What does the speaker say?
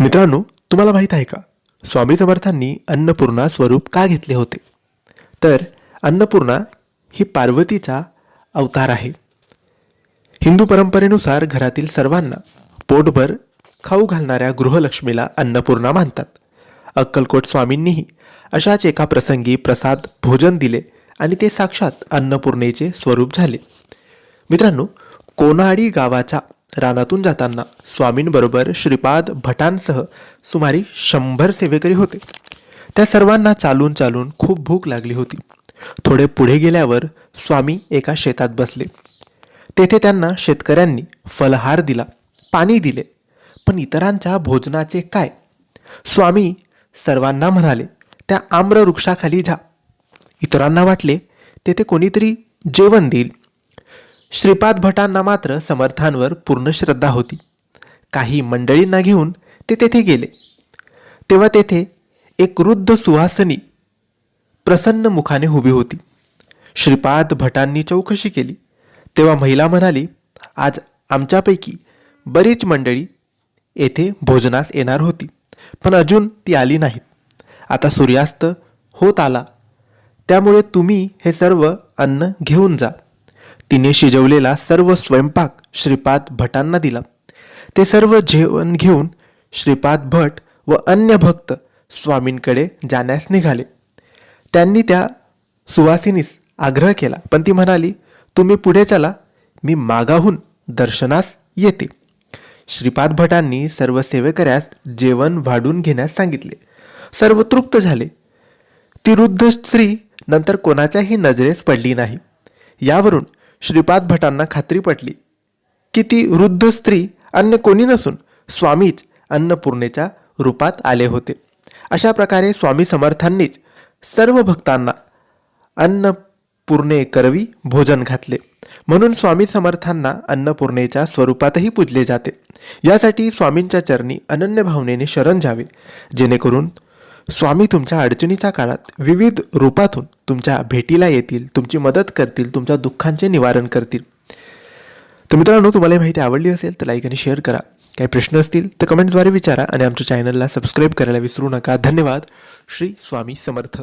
मित्रांनो तुम्हाला माहीत आहे का? स्वामी समर्थांनी अन्नपूर्णा स्वरूप का घेतले होते? तर अन्नपूर्णा ही पार्वतीचा अवतार आहे. हिंदू परंपरेनुसार घरातील सर्वांना पोटभर खाऊ घालणाऱ्या गृहलक्ष्मीला अन्नपूर्णा मानतात. अक्कलकोट स्वामींनीही अशाच एका प्रसंगी प्रसाद भोजन दिले आणि ते साक्षात अन्नपूर्णेचे स्वरूप झाले. मित्रांनो कोनाडी गावाचा रानातून जाताना स्वामींबरोबर श्रीपाद भटांसह सुमारे शंभर सेवेकरी होते. त्या सर्वांना चालून चालून खूप भूक लागली होती. थोडे पुढे गेल्यावर स्वामी एका शेतात बसले. तेथे त्यांना शेतकऱ्यांनी फलहार दिला पाणी दिले पण इतरांच्या भोजनाचे काय? स्वामी सर्वांना म्हणाले त्या आम्र वृक्षाखाली जा. इतरांना वाटले तेथे कोणीतरी जेवण देईल. श्रीपाद भटांना मात्र समर्थांवर पूर्ण श्रद्धा होती. काही मंडळींना घेऊन ते तेथे गेले. तेव्हा तेथे एक वृद्ध सुहासनी प्रसन्न मुखाने उभी होती. श्रीपाद भटांनी चौकशी केली. तेव्हा महिला म्हणाली आज आमच्यापैकी बरीच मंडळी येथे भोजनास येणार होती पण अजून ती आली नाहीत. आता सूर्यास्त होत आला. त्यामुळे तुम्ही हे सर्व अन्न घेऊन जा. तिने शिजवलेला सर्व स्वयंपाक श्रीपाद भटांना दिला. ते सर्व जेवण घेऊन श्रीपाद भट व अन्य भक्त स्वामींकडे जाण्यास निघाले. त्यांनी त्या सुवासिनीस आग्रह केला. पण ती म्हणाली तुम्ही पुढे चला मी मागाहून दर्शनास येते. श्रीपाद भटांनी सर्व सेवेकऱ्यास जेवण वाढून घेण्यास सांगितले. सर्व तृप्त झाले. ती वृद्ध स्त्री नंतर कोणाच्याही नजरेस पडली नाही. यावरून श्रीपाद भटांना खात्री पटली की ती वृद्ध स्त्री अन्य कोणी नसून स्वामीच अन्नपूर्णेच्या रूपात आले होते. अशा प्रकारे स्वामी समर्थांनीच सर्व भक्तांना अन्नपूर्णे करवी भोजन घातले. म्हणून स्वामी समर्थांना अन्नपूर्णेच्या स्वरूपातही पूजले जाते. यासाठी स्वामींच्या चरणी अनन्य भावनेने शरण जावे. जेणेकरून स्वामी तुमच्या अडचणीच्या काळात विविध रूपातून तुमच्या भेटीला येतील तुमची मदत करतील तुमच्या दुःखांचे निवारण करतील. तर मित्रांनो तुम्हाला ही माहिती आवडली असेल तर लाईक आणि शेअर करा. काही प्रश्न असतील तर कमेंट्सद्वारे विचारा आणि आमच्या चॅनलला सबस्क्राईब करायला विसरू नका. धन्यवाद. श्री स्वामी समर्थ.